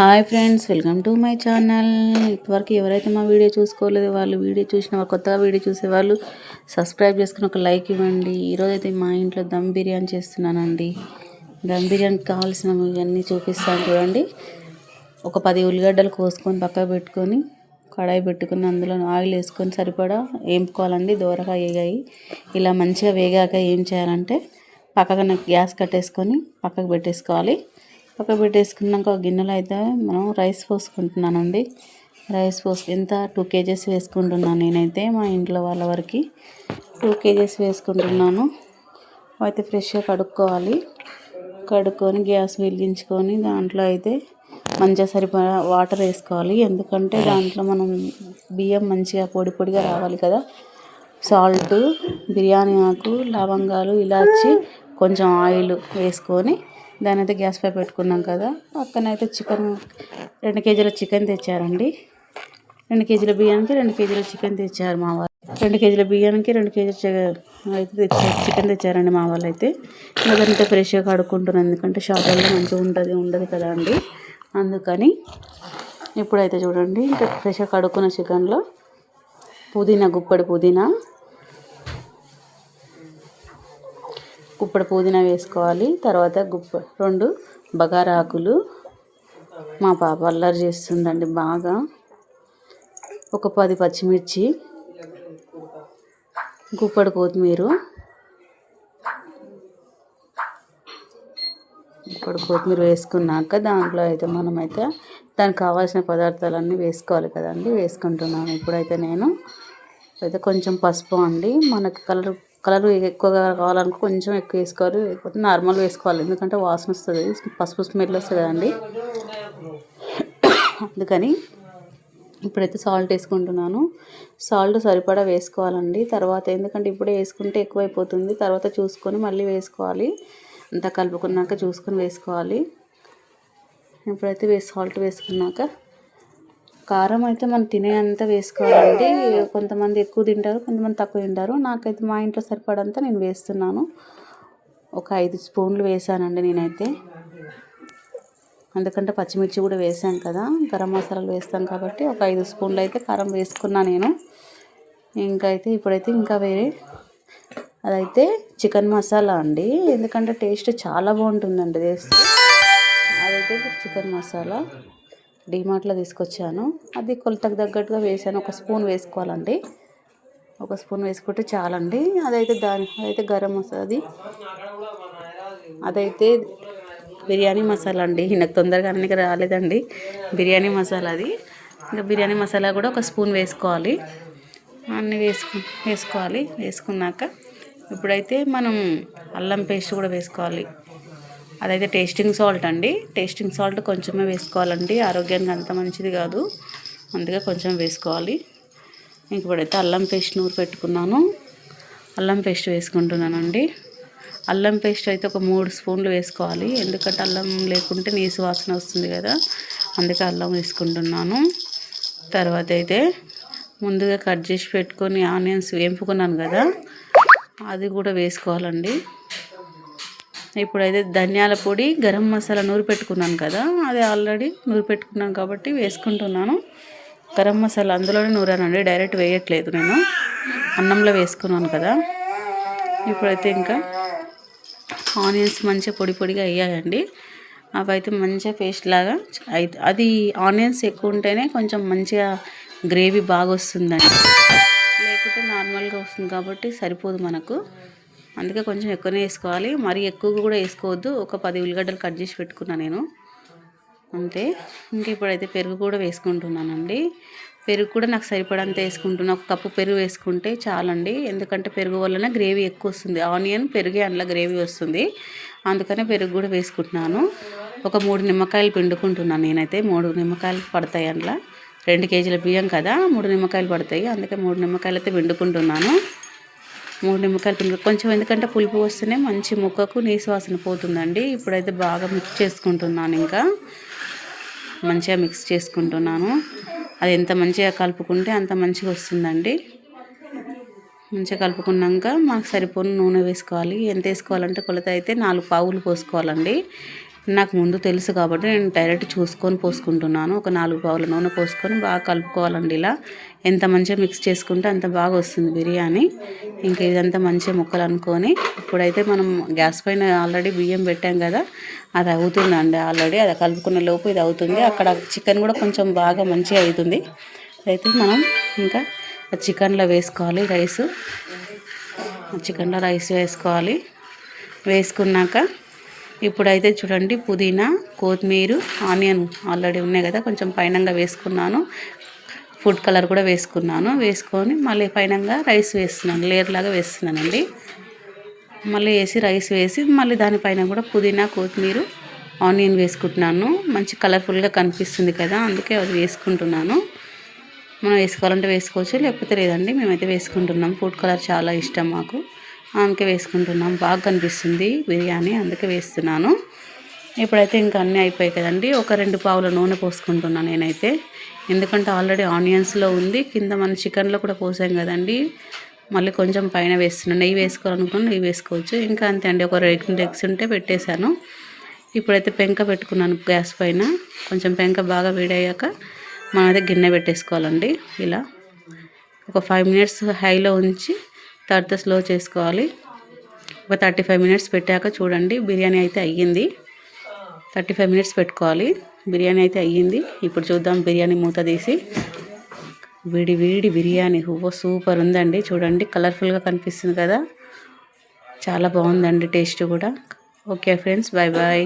Hi friends welcome to my channel. ఇప్పటివరకు ఎవరైతే మా వీడియో చూసుకోలేదో వాళ్ళు వీడియో చూసిన కొత్తగా వీడియో చూసేవాళ్ళు సబ్స్క్రైబ్ చేసుకుని ఒక లైక్ ఇవ్వండి. ఈరోజైతే మా ఇంట్లో దమ్ బిర్యానీ చేస్తున్నానండి. దమ్ బిర్యానీకి కావాల్సినవి ఇవన్నీ చూపిస్తాను చూడండి. ఒక పది ఉల్లిగడ్డలు కోసుకొని పక్కకు పెట్టుకొని కడాయి పెట్టుకుని అందులో ఆయిల్ వేసుకొని సరిపడా వేపుకోవాలండి. దూరగా వేగాయి. ఇలా మంచిగా వేగాక ఏం చేయాలంటే పక్కన గ్యాస్ కట్టేసుకొని పక్కకు పెట్టేసుకోవాలి. పక్క పెట్టేసుకున్నాక ఒక గిన్నెలో అయితే మనం రైస్ పోసుకుంటున్నానండి. రైస్ పోసు ఎంత? టూ కేజెస్ వేసుకుంటున్నాను నేనైతే మా ఇంట్లో వాళ్ళ వరకు. టూ కేజెస్ వేసుకుంటున్నాను. అయితే ఫ్రెష్గా కడుక్కోవాలి. కడుక్కొని గ్యాస్ వెలిగించుకొని దాంట్లో అయితే మంచిగా సరిపడా వాటర్ వేసుకోవాలి. ఎందుకంటే దాంట్లో మనం బియ్యం మంచిగా పొడి పొడిగా రావాలి కదా. సాల్ట్ బిర్యానీ ఆకు లవంగాలు ఇలాచి కొంచెం ఆయిల్ వేసుకొని దాని అయితే గ్యాస్ పై పెట్టుకున్నాం కదా. పక్కనైతే చికెన్ రెండు కేజీల చికెన్ తెచ్చారండి. రెండు కేజీల బియ్యానికి రెండు కేజీల చికెన్ తెచ్చారు మా వాళ్ళు. రెండు కేజీల బియ్యానికి రెండు కేజీల అయితే చికెన్ తెచ్చారండి మా వాళ్ళు అయితే. అదంతా ఫ్రెష్గా కడుక్కుంటున్నాను ఎందుకంటే షాపుల్లో మంచిగా ఉంటుంది ఉండదు కదా అండి. అందుకని ఇప్పుడైతే చూడండి ఇంకా ఫ్రెష్గా కడుక్కున్న చికెన్లో పుదీనా గుప్పడి పుదీనా గుప్పడి పుదీనా వేసుకోవాలి. తర్వాత గుప్ప రెండు బగారాకులు మా పాప అల్లరి చేస్తుందండి బాగా. ఒక పది పచ్చిమిర్చి గుప్పడి కొత్తిమీర గుప్పడి కొత్తిమీర వేసుకున్నాక దాంట్లో అయితే మనమైతే దానికి కావాల్సిన పదార్థాలన్నీ వేసుకోవాలి కదండి వేసుకుంటున్నాను. ఇప్పుడైతే నేను అయితే కొంచెం పసుపు అండి. మనకి కలర్ కలర్ ఎక్కువగా కావాలనుకో కొంచెం ఎక్కువ వేసుకోవాలి. లేకపోతే నార్మల్ వేసుకోవాలి. ఎందుకంటే వాసన వస్తుంది. పసుపు స్మెల్ వస్తుంది కదండి. అందుకని ఇప్పుడైతే సాల్ట్ వేసుకుంటున్నాను. సాల్ట్ సరిపడా వేసుకోవాలండి. తర్వాత ఎందుకంటే ఇప్పుడే వేసుకుంటే ఎక్కువైపోతుంది. తర్వాత చూసుకొని మళ్ళీ వేసుకోవాలి. అంతా కలుపుకున్నాక చూసుకొని వేసుకోవాలి. ఇప్పుడైతే సాల్ట్ వేసుకున్నాక కారం అయితే మనం తినేంత వేసుకోవాలండి. కొంతమంది ఎక్కువ తింటారు కొంతమంది తక్కువ తింటారు. నాకైతే మా ఇంట్లో సరిపడంతా నేను వేస్తున్నాను. ఒక ఐదు స్పూన్లు వేసానండి నేనైతే. ఎందుకంటే పచ్చిమిర్చి కూడా వేసాను కదా. గరం మసాలాలు వేస్తాం కాబట్టి ఒక ఐదు స్పూన్లు అయితే కారం వేసుకున్నా నేను. ఇంకా అయితే ఇప్పుడైతే ఇంకా వేరే అదైతే చికెన్ మసాలా అండి. ఎందుకంటే టేస్ట్ చాలా బాగుంటుందండి వేస్తే అదైతే చికెన్ మసాలా. డిమార్ట్లో తీసుకొచ్చాను. అది కొలతకు తగ్గట్టుగా వేసాను. ఒక స్పూన్ వేసుకోవాలండి. ఒక స్పూన్ వేసుకుంటే చాలండి. అదైతే దాని అదైతే గరం మసాలా అది అదైతే బిర్యానీ మసాలా అండి. నాకు తొందరగా అన్నీ రాలేదండి. బిర్యానీ మసాలా అది. ఇంకా బిర్యానీ మసాలా కూడా ఒక స్పూన్ వేసుకోవాలి. అన్నీ వేసుకు వేసుకోవాలి. వేసుకున్నాక ఇప్పుడైతే మనం అల్లం పేస్ట్ కూడా వేసుకోవాలి. అదైతే టేస్టింగ్ సాల్ట్ అండి. టేస్టింగ్ సాల్ట్ కొంచెమే వేసుకోవాలండి. ఆరోగ్యానికి అంత మంచిది కాదు. అందుకే కొంచెం వేసుకోవాలి. ఇప్పుడైతే అల్లం పేస్ట్ నూరు పెట్టుకున్నాను. అల్లం పేస్ట్ వేసుకుంటున్నానండి. అల్లం పేస్ట్ అయితే ఒక మూడు స్పూన్లు వేసుకోవాలి. ఎందుకంటే అల్లం లేకుంటే నీసు వాసన వస్తుంది కదా. అందుకే అల్లం వేసుకుంటున్నాను. తర్వాత అయితే ముందుగా కట్ చేసి పెట్టుకొని ఆనియన్స్ వేంపుకున్నాను కదా. అది కూడా వేసుకోవాలండి. ఇప్పుడైతే ధనియాల పొడి గరం మసాలా నూరు పెట్టుకున్నాను కదా అది ఆల్రెడీ నూరు పెట్టుకున్నాను కాబట్టి వేసుకుంటున్నాను. గరం మసాలా అందులోనే నూరానండి డైరెక్ట్ వేయట్లేదు నేను. అన్నంలో వేసుకున్నాను కదా. ఇప్పుడైతే ఇంకా ఆనియన్స్ మంచిగా పొడి పొడిగా అయ్యాయండి. అవి అయితే మంచిగా పేస్ట్ లాగా అది ఆనియన్స్ ఎక్కువ ఉంటేనే కొంచెం మంచిగా గ్రేవీ బాగా వస్తుందండి లేకపోతే నార్మల్గా వస్తుంది కాబట్టి సరిపోదు మనకు. అందుకే కొంచెం ఎక్కువనే వేసుకోవాలి. మరీ ఎక్కువగా కూడా వేసుకోవద్దు. ఒక పది ఉల్లిగడ్డలు కట్ చేసి పెట్టుకున్నాను నేను. అంతే. ఇంకా ఇప్పుడైతే పెరుగు కూడా వేసుకుంటున్నానండి. పెరుగు కూడా నాకు సరిపడంత వేసుకుంటున్నా. ఒక కప్పు పెరుగు వేసుకుంటే చాలండి. ఎందుకంటే పెరుగు వల్లన గ్రేవీ ఎక్కువ వస్తుంది. ఆనియన్ పెరుగే అందులో గ్రేవీ వస్తుంది. అందుకనే పెరుగు కూడా వేసుకుంటున్నాను. ఒక మూడు నిమ్మకాయలు పిండుకుంటున్నాను నేనైతే. మూడు నిమ్మకాయలు పడతాయి అందులో. రెండు కేజీల బియ్యం కదా. మూడు నిమ్మకాయలు పడతాయి. అందుకే మూడు నిమ్మకాయలు అయితే పిండుకుంటున్నాను. మూడు నిమ్మకాయలు పిండి. కొంచెం ఎందుకంటే పులుపు వస్తేనే మంచి ముక్కకు నీసు వాసన పోతుందండి. ఇప్పుడైతే బాగా మిక్స్ చేసుకుంటున్నాను ఇంకా. మంచిగా మిక్స్ చేసుకుంటున్నాను. అది ఎంత మంచిగా కలుపుకుంటే అంత మంచిగా వస్తుందండి. మంచిగా కలుపుకున్నాక మాకు సరిపోయిన నూనె వేసుకోవాలి. ఎంత వేసుకోవాలంటే కొలత అయితే నాలుగు పావులు పోసుకోవాలండి. నాకు ముందు తెలుసు కాబట్టి నేను డైరెక్ట్ చూసుకొని పోసుకుంటున్నాను. ఒక నాలుగు పావుల నూనె పోసుకొని బాగా కలుపుకోవాలండి ఇలా. ఎంత మంచిగా మిక్స్ చేసుకుంటే అంత బాగా వస్తుంది బిర్యానీ. ఇంకా ఇదంతా మంచిగా ముక్కలు అనుకొని ఇప్పుడైతే మనం గ్యాస్ పైన ఆల్రెడీ బియ్యం పెట్టాం కదా అది అవుతుందండి ఆల్రెడీ. అది కలుపుకున్న లోపు ఇది అవుతుంది. అక్కడ చికెన్ కూడా కొంచెం బాగా మంచిగా అవుతుంది. అయితే మనం ఇంకా చికెన్లో వేసుకోవాలి రైస్. చికెన్లో రైస్ వేసుకోవాలి. వేసుకున్నాక ఇప్పుడైతే చూడండి పుదీనా కొత్తిమీర ఆనియన్ ఆల్రెడీ ఉన్నాయి కదా కొంచెం పైనంగా వేసుకున్నాను. ఫుడ్ కలర్ కూడా వేసుకున్నాను. వేసుకొని మళ్ళీ పైనంగా రైస్ వేస్తున్నాను. లేయర్లాగా వేస్తున్నానండి. మళ్ళీ వేసి రైస్ వేసి మళ్ళీ దానిపైన కూడా పుదీనా కొత్తిమీర ఆనియన్ వేసుకుంటున్నాను. మంచి కలర్ఫుల్గా కనిపిస్తుంది కదా అందుకే అది వేసుకుంటున్నాను. మనం వేసుకోవాలంటే వేసుకోవచ్చు లేకపోతే లేదండి మేమైతే వేసుకుంటున్నాం. ఫుడ్ కలర్ చాలా ఇష్టం మాకు. అందుకే వేసుకుంటున్నాం. బాగా కనిపిస్తుంది బిర్యానీ అందుకే వేస్తున్నాను. ఇప్పుడైతే ఇంకా అన్నీ అయిపోయాయి కదండి. ఒక రెండు పావుల నూనె పోసుకుంటున్నాను నేనైతే. ఎందుకంటే ఆల్రెడీ ఆనియన్స్లో ఉంది. కింద మన చికెన్లో కూడా పోసాం కదండి. మళ్ళీ కొంచెం పైన వేస్తున్నాను నెయ్యి వేసుకోవాలనుకుని నెయ్యి వేసుకోవచ్చు. ఇంకా అంతే అండి. ఒక రెండు ఎగ్స్ ఉంటే పెట్టేశాను. ఇప్పుడైతే పెంక పెట్టుకున్నాను గ్యాస్ పైన. కొంచెం పెంక బాగా వేడయ్యాక మనమైతే గిన్నె పెట్టేసుకోవాలండి. ఇలా ఒక ఫైవ్ మినిట్స్ హైలో ఉంచి తర్వాత స్లో చేసుకోవాలి. ఒక థర్టీ ఫైవ్ మినిట్స్ పెట్టాక చూడండి బిర్యానీ అయితే అయ్యింది. థర్టీ ఫైవ్ మినిట్స్ పెట్టుకోవాలి. బిర్యానీ అయితే అయ్యింది. ఇప్పుడు చూద్దాం బిర్యానీ మూత తీసి. విడి విడి బిర్యానీ. హువ్వ సూపర్ ఉందండి. చూడండి కలర్ఫుల్గా కనిపిస్తుంది కదా. చాలా బాగుందండి టేస్ట్ కూడా. Okay friends bye bye